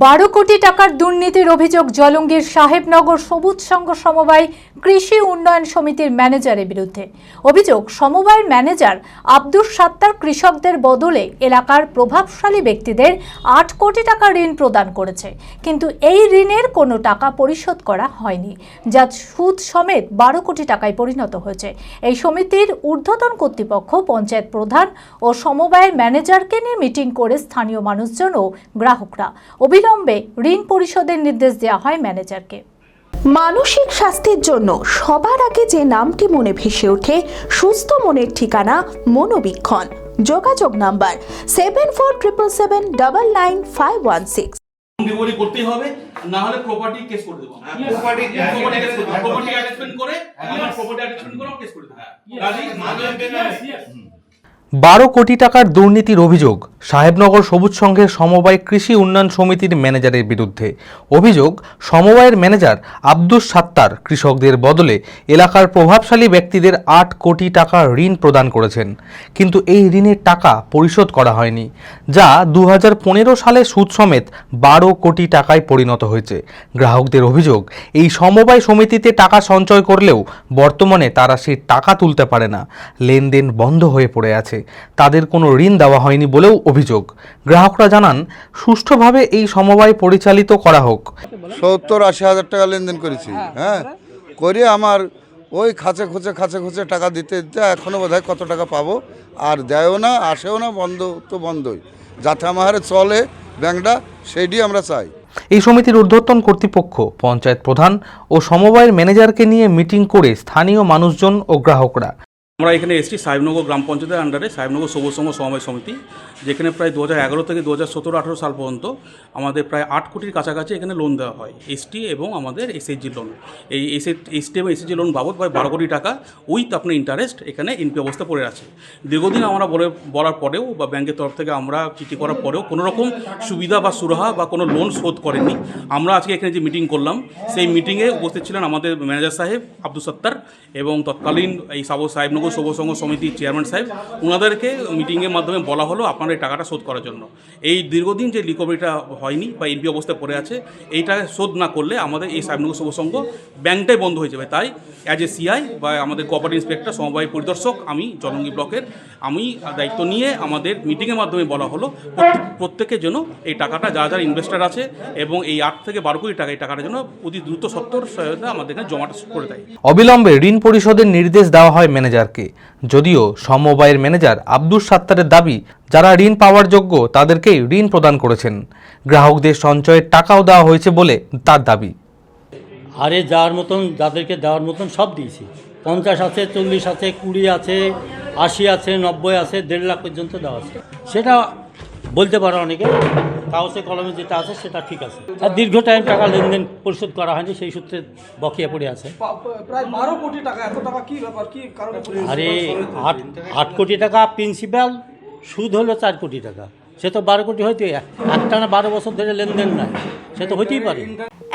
বারো কোটি টাকার দুর্নীতির অভিযোগ জলঙ্গির সাহেবনগর সবুজ সংঘ সমবায় কৃষি উন্নয়ন সমিতির ম্যানেজারের বিরুদ্ধে। অভিযোগ সমবায়ের ম্যানেজার আব্দুস সাত্তার কৃষকদের বদলে এলাকার প্রভাবশালী ব্যক্তিদের আট কোটি টাকা ঋণ প্রদান করেছে। কিন্তু এই ঋণের কোনো টাকা পরিশোধ করা হয়নি যা সুদ সমেত বারো কোটি টাকায় পরিণত হয়েছে। এই সমিতির ঊর্ধ্বতন কর্তৃপক্ষ, পঞ্চায়েত প্রধান ও সমবায়ের ম্যানেজারকে নিয়ে মিটিং করে স্থানীয় মানুষজন ও গ্রাহকরা। অবিলম্বে ঋণ পরিশোধের নির্দেশ দেওয়া হয় ম্যানেজারকে। মানসিক স্বাস্থ্যের জন্য সবার আগে যে নামটি মনে ভেসে ওঠে সুস্থ মনের ঠিকানা মনোবীক্ষণ। যোগাযোগ number seven four triple seven double nine five one six divorcee করতেই হবে না হলে প্রপার্টি কেস করে দেবো। Property- প্রপার্টি কেস করে প্রপার্টি অ্যাটাচমেন্ট করে প্রপার্টি অ্যাটাচমেন্ট করে কেস করে দেবো। বারো কোটি টাকার দুর্নীতির অভিযোগ। সাহেবনগর সবুজ সংঘের সমবায় কৃষি উন্নয়ন সমিতির ম্যানেজারের বিরুদ্ধে। অভিযোগ, সমবায়ের ম্যানেজার আব্দুস সাত্তার কৃষকদের বদলে এলাকার প্রভাবশালী ব্যক্তিদের আট কোটি টাকা ঋণ প্রদান করেছেন। কিন্তু এই ঋণের টাকা পরিশোধ করা হয়নি, যা দু হাজার পনেরো সালে সুদ সমেত বারো কোটি টাকায় পরিণত হয়েছে। গ্রাহকদের অভিযোগ, এই সমবায় সমিতিতে টাকা সঞ্চয় করলেও বর্তমানে তারা সেই টাকা তুলতে পারে না। লেনদেন বন্ধ হয়ে পড়ে আছে। তাদের কোনো ঋণ দেওয়া হয়নি বলেও অভিযোগ। গ্রাহকরা জানান সুষ্ঠুভাবে এই সমবায় পরিচালিত করা হোক। সত্তর আশি হাজার টাকা লেনদেন করেছি হ্যাঁ করে আমার ওই খাঁচে খুঁচে খাঁচে খুঁচে টাকা দিতে দিতে এখনও বোধ কত টাকা পাবো আর দেয়ও না আসেও না বন্ধ তো বন্ধই। যাতে আমার চলে ব্যাংকটা সেইটি আমরা চাই। এই সমিতির ঊর্ধ্বতন কর্তৃপক্ষ পঞ্চায়েত প্রধান ও সমবায়ের ম্যানেজারকে নিয়ে মিটিং করে স্থানীয় মানুষজন ও গ্রাহকরা আমরা এখানে এসছি সাহেবনগর গ্রাম পঞ্চায়েতের আন্ডারে সাহেবনগর সবুজ সংঘ সমবায় সমিতি, যেখানে প্রায় দু হাজার এগারো থেকে দু হাজার সতেরো আঠারো সাল পর্যন্ত আমাদের প্রায় আট কোটির কাছাকাছি এখানে লোন দেওয়া হয় এসটি এবং আমাদের এসএইচজি লোন এই এস এসটি এবং এসএইচজি লোন বাবদ প্রায় বারো কোটি টাকা উইথ আপনার ইন্টারেস্ট এখানে এনপি অবস্থা পড়ে আছে। দীর্ঘদিন আমরা বলে, বলার পরেও বা ব্যাংকের তরফ থেকে আমরা চিঠি করার পরেও কোনো রকম সুবিধা বা সুরাহা বা কোনো লোন শোধ করেননি। আমরা আজকে এখানে যে মিটিং করলাম, সেই মিটিংয়ে উপস্থিত ছিলেন আমাদের ম্যানেজার সাহেব আব্দুল সত্তার এবং তৎকালীন এই সাবো, সাহেবনগর সবুজ সংঘ সমিতির চেয়ারম্যান সাহেব ওনাদেরকে মিটিংয়ের মাধ্যমে বলা হলো আপনারা এই টাকাটা শোধ করার জন্য। এই দীর্ঘদিন যে রিকভারিটা হয়নি বা এনপি অবস্থায় পড়ে আছে, এইটা শোধ না করলে আমাদের এই সাহেবনগর সবুজ সংঘ ব্যাংকটাই বন্ধ হয়ে যাবে। তাই অ্যাজ এ সিআই বা আমাদের কোঅপারেটিভ ইন্সপেক্টর সমবায় পরিদর্শক, আমি জলঙ্গি ব্লকের, আমি দায়িত্ব নিয়ে আমাদের মিটিংয়ের মাধ্যমে বলা হলো প্রত্যেক- প্রত্যেকের জন্য এই টাকাটা যা যারা ইনভেস্টার আছে এবং এই আট থেকে বারো কোটি টাকা এই টাকাটার জন্য অতি দ্রুত সত্তর সহায়তা আমাদের এখানে জমাটা করে দেয়। অবিলম্বে ঋণ পরিশোধের নির্দেশ দেওয়া হয় ম্যানেজারকে। যদিও সমবায়ের ম্যানেজার আব্দুস সাত্তারের দাবি, যারা ঋণ পাওয়ার যোগ্য তাদেরকেই ঋণ প্রদান করেছেন। গ্রাহকদের সঞ্চয়ের টাকাও দেওয়া হয়েছে বলে তার দাবি। আরে যাওয়ার মতন, যাদেরকে দেওয়ার মতন সব দিয়েছি। পঞ্চাশ আছে, চল্লিশ আছে, কুড়ি আছে, আশি আছে, নব্বই আছে, দেড় লাখ পর্যন্ত দেওয়া আছে। সেটা বলতে পারে অনেকে? কাগজে কলমে যেটা আছে সেটা ঠিক আছে। আর দীর্ঘ টাইম টাকা লেনদেন পরিশোধ করা হয়নি সেই সূত্রে বকেয়া পড়ে আছে। প্রায় বারো কোটি টাকা এত টাকা কি ব্যাপার কি কারণে আরে আট আট কোটি টাকা প্রিন্সিপাল সুদ হলো চার কোটি টাকা। সে তো বারো কোটি হয়তো আটটা না বারো বছর ধরে লেনদেন নাই সে তো হইতেই পারে।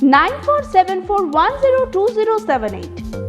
947410278.